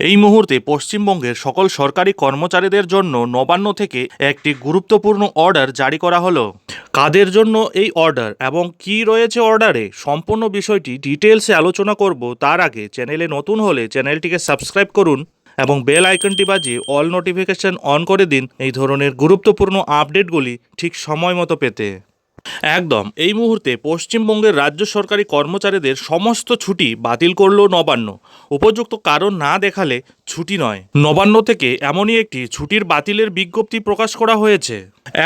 এই মুহূর্তে পশ্চিমবঙ্গের সকল সরকারি কর্মচারীদের জন্য নবান্ন থেকে একটি গুরুত্বপূর্ণ অর্ডার জারি করা হলো। কাদের জন্য এই অর্ডার এবং কি রয়েছে অর্ডারে সম্পূর্ণ বিষয়টি ডিটেলসে আলোচনা করব। তার আগে চ্যানেলে নতুন হলে চ্যানেলটিকে সাবস্ক্রাইব করুন এবং বেল আইকনটি বাজিয়ে অল নোটিফিকেশন অন করে দিন। এই ধরনের গুরুত্বপূর্ণ আপডেটগুলি ঠিক সময় মতো পেতে। একদম। এই মুহূর্তে পশ্চিমবঙ্গের রাজ্য সরকারি কর্মচারীদের সমস্ত ছুটি বাতিল করল নবান্ন। উপযুক্ত কারণ না দেখালে ছুটি নয়। নবান্ন থেকে এমনই একটি ছুটির বাতিলের বিজ্ঞপ্তি প্রকাশ করা হয়েছে।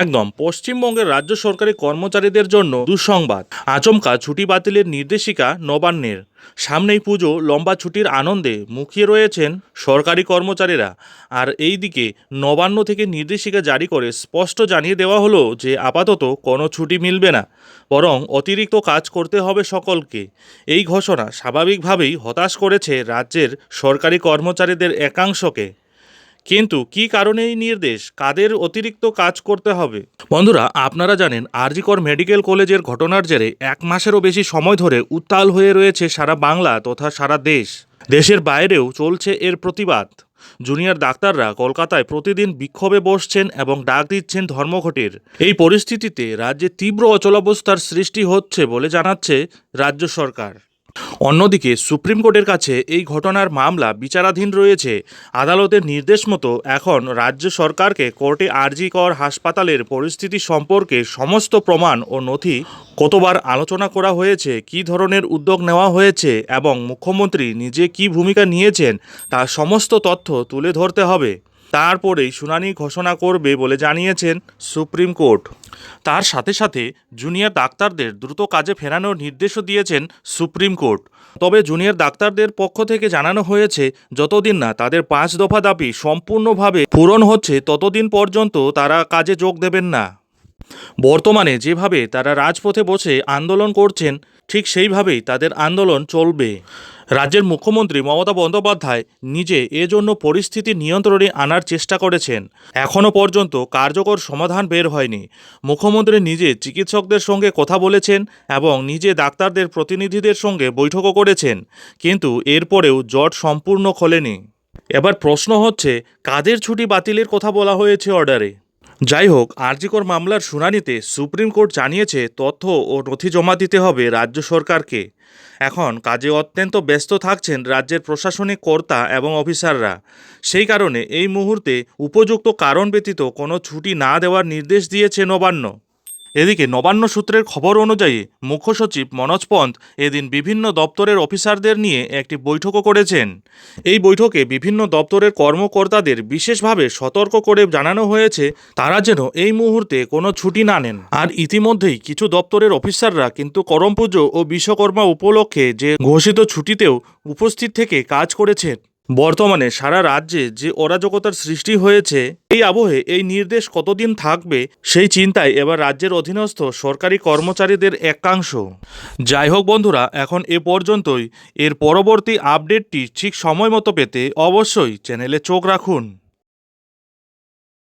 একদম পশ্চিমবঙ্গের রাজ্য সরকারি কর্মচারীদের জন্য দুঃসংবাদ। আচমকা ছুটি বাতিলের নির্দেশিকা নবান্নের। সামনেই পুজো, লম্বা ছুটির আনন্দে মুখিয়ে রয়েছেন সরকারি কর্মচারীরা। আর এই দিকে নবান্ন থেকে নির্দেশিকা জারি করে স্পষ্ট জানিয়ে দেওয়া হলো যে আপাতত কোনো ছুটি মিলবে না, বরং অতিরিক্ত কাজ করতে হবে সকলকে। এই ঘোষণা স্বাভাবিকভাবেই হতাশ করেছে রাজ্যের সরকারি কর্মচারীদের একাংশকে। কিন্তু কি কারণে এই নির্দেশ? কাদের অতিরিক্ত কাজ করতে হবে? বন্ধুরা, আপনারা জানেন আরজিকর মেডিকেল কলেজের ঘটনার জেরে এক মাসেরও বেশি সময় ধরে উত্তাল হয়ে রয়েছে সারা বাংলা তথা সারা দেশ। দেশের বাইরেও চলছে এর প্রতিবাদ। জুনিয়র ডাক্তাররা কলকাতায় প্রতিদিন বিক্ষোভে বসছেন এবং ডাক দিচ্ছেন ধর্মঘটের। এই পরিস্থিতিতে রাজ্যে তীব্র অচলাবস্থার সৃষ্টি হচ্ছে বলে জানাচ্ছে রাজ্য সরকার। অন্যদিকে, সুপ্রিম কোর্টের কাছে এই ঘটনার মামলা বিচারাধীন রয়েছে। আদালতের নির্দেশ মতো এখন রাজ্য সরকারকে কোর্টে আরজি কর হাসপাতালের পরিস্থিতি সম্পর্কে সমস্ত প্রমাণ ও নথি কতবার আলোচনা করা হয়েছে, কী ধরনের উদ্যোগ নেওয়া হয়েছে এবং মুখ্যমন্ত্রী নিজে কী ভূমিকা নিয়েছেন, তার সমস্ত তথ্য তুলে ধরতে হবে। তারপরেই শুনানি ঘোষণা করবে বলে জানিয়েছেন সুপ্রিম কোর্ট। তার সাথে সাথে জুনিয়র ডাক্তারদের দ্রুত কাজে ফেরানোর নির্দেশও দিয়েছেন সুপ্রিম কোর্ট। তবে জুনিয়র ডাক্তারদের পক্ষ থেকে জানানো হয়েছে, যতদিন না তাদের পাঁচ দফা দাবি সম্পূর্ণভাবে পূরণ হচ্ছে, ততদিন পর্যন্ত তারা কাজে যোগ দেবেন না। বর্তমানে যেভাবে তারা রাজপথে বসে আন্দোলন করছেন, ঠিক সেইভাবেই তাদের আন্দোলন চলবে। রাজ্যের মুখ্যমন্ত্রী মমতা বন্দ্যোপাধ্যায় নিজে এজন্য পরিস্থিতি নিয়ন্ত্রণে আনার চেষ্টা করেছেন। এখনও পর্যন্ত কার্যকর সমাধান বের হয়নি। মুখ্যমন্ত্রী নিজে চিকিৎসকদের সঙ্গে কথা বলেছেন এবং নিজে ডাক্তারদের প্রতিনিধিদের সঙ্গে বৈঠকও করেছেন, কিন্তু এরপরেও জট সম্পূর্ণ খোলেনি। এবার প্রশ্ন হচ্ছে, কাদের ছুটি বাতিলের কথা বলা হয়েছে অর্ডারে? যাই হোক আরজিকর মামলার শুনানিতে সুপ্রিম কোর্ট জানিয়েছে তথ্য ও নথি জমা দিতে হবে রাজ্য সরকারকে। এখন কাজে অত্যন্ত ব্যস্ত থাকছেন রাজ্যের প্রশাসনিক কর্তা এবং অফিসাররা। সেই কারণে এই মুহূর্তে উপযুক্ত কারণ ব্যতীত কোনো ছুটি না দেওয়ার নির্দেশ দিয়েছে নবান্ন। এদিকে নবান্ন সূত্রের খবর অনুযায়ী মুখ্য সচিব মনোজ পন্থ এদিন বিভিন্ন দপ্তরের অফিসারদের নিয়ে একটি বৈঠকও করেছেন। এই বৈঠকে বিভিন্ন দপ্তরের কর্মকর্তাদের বিশেষভাবে সতর্ক করে জানানো হয়েছে, তারা যেন এই মুহূর্তে কোনো ছুটি না নেন। আর ইতিমধ্যেই কিছু দপ্তরের অফিসাররা কিন্তু করম পুজো ও বিশ্বকর্মা উপলক্ষে যে ঘোষিত ছুটিতেও উপস্থিত থেকে কাজ করেছেন। বর্তমানে সারা রাজ্যে যে অরাজকতার সৃষ্টি হয়েছে, এই আবহে এই নির্দেশ কতদিন থাকবে সেই চিন্তায় এবার রাজ্যের অধীনস্থ সরকারি কর্মচারীদের একাংশ। যাই হোক বন্ধুরা, এখন এ পর্যন্তই। এর পরবর্তী আপডেটটি ঠিক সময় মতো পেতে অবশ্যই চ্যানেলে চোখ রাখুন।